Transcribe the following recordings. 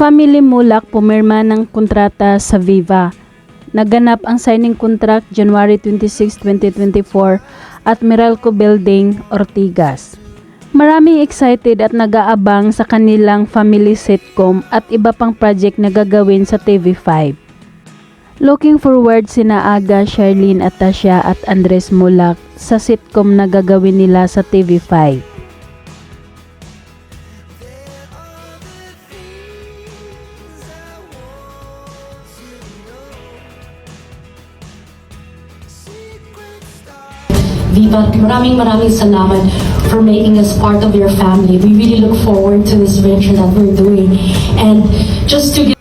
Family Mulak pumirma ng kontrata sa Viva. Naganap ang signing contract January 26, 2024 at Meralco Building, Ortigas. Maraming excited at nag-aabang sa kanilang family sitcom at iba pang project na gagawin sa TV5. Looking forward sina Aga, Charlene at Tasha at Andres Mulak sa sitcom na gagawin nila sa TV5. Viva, maraming maraming salamat for making us part of your family. We really look forward to this venture that we're doing. And just to give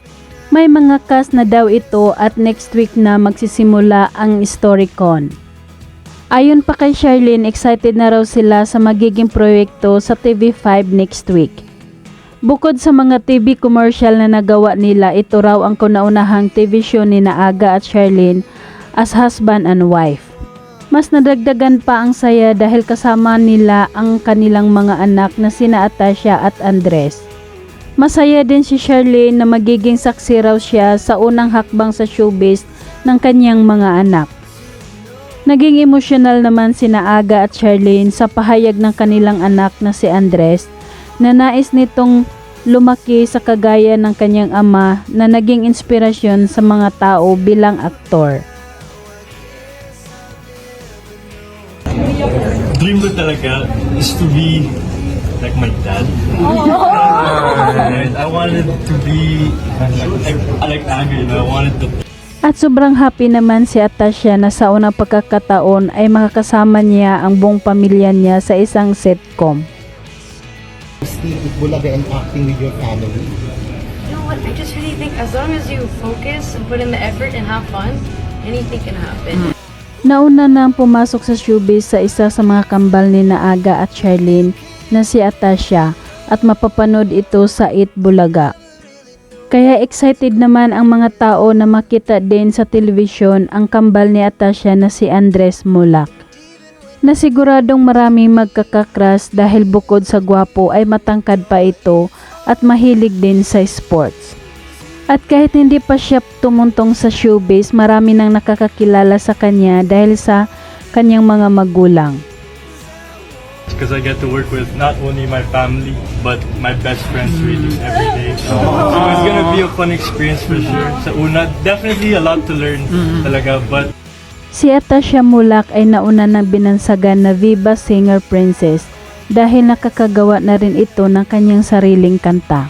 May mga cast na daw ito at next week na magsisimula ang Storycon. Ayon pa kay Charlene, excited na raw sila sa magiging proyekto sa TV5 next week. Bukod sa mga TV commercial na nagawa nila, ito raw ang kauna-unahang TV show ni Naaga at Charlene as husband and wife. Mas nadagdagan pa ang saya dahil kasama nila ang kanilang mga anak na sina Atasha at Andres. Masaya din si Charlene na magiging saksi raw siya sa unang hakbang sa showbiz ng kanyang mga anak. Naging emosyonal naman sina Aga at Charlene sa pahayag ng kanilang anak na si Andres na nais nitong lumaki sa kagaya ng kanyang ama na naging inspirasyon sa mga tao bilang aktor. Dream ko talaga is to be like my dad. and I wanted to be like, like Aga, you know, I wanted to At sobrang happy naman si Atasha na sa unang pagkakataon ay makakasama niya ang buong pamilya niya sa isang sitcom. Steve Bulaga and acting with your family? You know what? I just really think as long as you focus and put in the effort and have fun, anything can happen. Nauna nang pumasok sa showbiz sa isa sa mga kambal ni Naaga at Charlene na si Atasha at mapapanood ito sa It Bulaga. Kaya excited naman ang mga tao na makita din sa telebisyon ang kambal ni Atasha na si Andres Mulak. Nasiguradong maraming magkakakras dahil bukod sa gwapo ay matangkad pa ito at mahilig din sa sports. At kahit hindi pa siya tumuntong sa showbiz, marami nang nakakakilala sa kanya dahil sa kanyang mga magulang. because I get to work with not only my family but my best friends really every day. So it's gonna be a fun experience for sure. Sa una, definitely a lot to learn talaga, but Si Atasha Mulak ay nauna ng binansagan na Viva Singer Princess dahil nakakagawa na rin ito ng kanyang sariling kanta.